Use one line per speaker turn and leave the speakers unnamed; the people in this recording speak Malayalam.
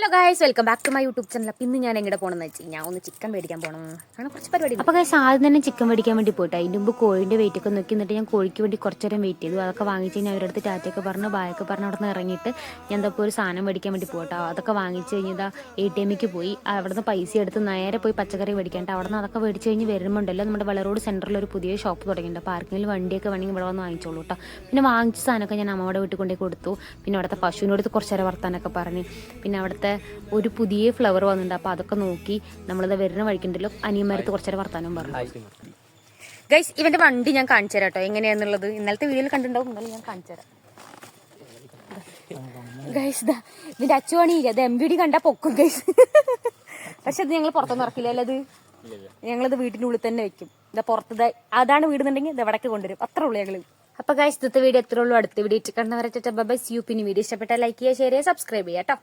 Hello guys welcome back to my YouTube channel അപ്പം ഇന്ന് ഞാൻ എങ്ങനെ പോകണമെന്ന് വെച്ച് ഞാൻ ഒന്ന് ചിക്കൻ മേടിക്കാൻ പോകണം അങ്ങനെ കുറച്ച് പരിപാടി
അപ്പോൾ ഗൈസ് ആദ്യം തന്നെ ചിക്കൻ മേടിക്കാൻ വേണ്ടി പോയിട്ട് അതിന്റെ മുമ്പ് കോഴിന്റെ വെയിറ്റ് ഒക്കെ നോക്കി എന്നിട്ട് ഞാൻ കോഴിക്ക് വേണ്ടി കുറച്ച് നേരം വെയിറ്റ് ചെയ്തു. അതൊക്കെ വാങ്ങിച്ച് കഴിഞ്ഞാൽ അവരുടെ അടുത്ത് ടാറ്റയൊക്കെ പറഞ്ഞ് ബായൊക്കെ പറഞ്ഞ് അവിടെ നിന്ന് ഇറങ്ങിയിട്ട് ഞാൻ എന്താ ഒരു സാധനം മേടിക്കാൻ വേണ്ടി പോകട്ടോ അതൊക്കെ വാങ്ങിച്ച് കഴിഞ്ഞാൽ എ ടി എമ്മിക്ക് പോയി. അവിടെ നിന്ന് പൈസ എടുത്ത് നേരെ പോയി പച്ചക്കറി മേടിക്കാണ്ട് അവിടെ നിന്ന് അതൊക്കെ മേടിച്ച് കഴിഞ്ഞ് വരുമ്പോണ്ടല്ലോ നമ്മുടെ വളരോട് സെന്ററിൽ ഒരു പുതിയ ഷോപ്പ് തുടങ്ങിയിട്ടുണ്ട്. ആർക്കെങ്കിലും വണ്ടിയൊക്കെ വേണമെങ്കിൽ ഇവിടെ വന്ന് വാങ്ങിച്ചോളൂ കേട്ടോ പിന്നെ വാങ്ങിച്ച സാധനമൊക്കെ ഞാൻ അമ്മയുടെ വീട്ടിൽ കൊണ്ടുപോയി കൊടുത്തു. പിന്നെ അവിടുത്തെ പശുവിനോട് കുറച്ച് നേരം വർത്താനൊക്കെ പറഞ്ഞ്. പിന്നെ അവിടുത്തെ ഒരു പുതിയ ഫ്ലവർ വന്നിട്ടുണ്ട്. അപ്പോൾ അതൊക്കെ നോക്കി നമ്മളിത് വരുന്ന വഴിക്കുണ്ടല്ലോ. അനിയന്മാരത്ത് കുറച്ചേരം വർത്താനം പറഞ്ഞു.
ഗൈസ് ഇവന്റെ വണ്ടി ഞാൻ കാണിച്ചു തരാം കേട്ടോ. എങ്ങനെയാന്നുള്ളത്. ഇന്നലത്തെ വീഡിയോയിൽ കണ്ടിട്ടുണ്ടാവും. ഞാൻ കാണിച്ചു തരാം. ഗൈസ് ദാ ഇതിന്റെ അച്ചുവാണി ഇല്ല അത് എം ബി ഡി കണ്ടാ പൊക്കും ഗൈസ് പക്ഷെ അത് ഞങ്ങൾ പുറത്തൊന്നും ഇറക്കില്ല അത് ഞങ്ങളത് വീടിന്റെ ഉള്ളിൽ തന്നെ വെക്കും. ഇതാ പുറത്ത് അതാണ് വീടുന്നുണ്ടെങ്കിൽ ഇത് ഇവിടേക്ക് കൊണ്ടുവരും. അത്ര ഉള്ളു ഞങ്ങൾ. അപ്പൊ ഗൈസ് ഇന്നത്തെ വീഡിയോ എത്ര ഉള്ളൂ. അടുത്ത വീഡിയോ കണ്ടവരെ ബൈ യു പിന്നെ വീഡിയോ ഇഷ്ടപ്പെട്ടാൽ ലൈക്ക് ചെയ്യുക ഷെയർ ചെയ്യുക സബ്സ്ക്രൈബ് ചെയ്യാം കേട്ടോ.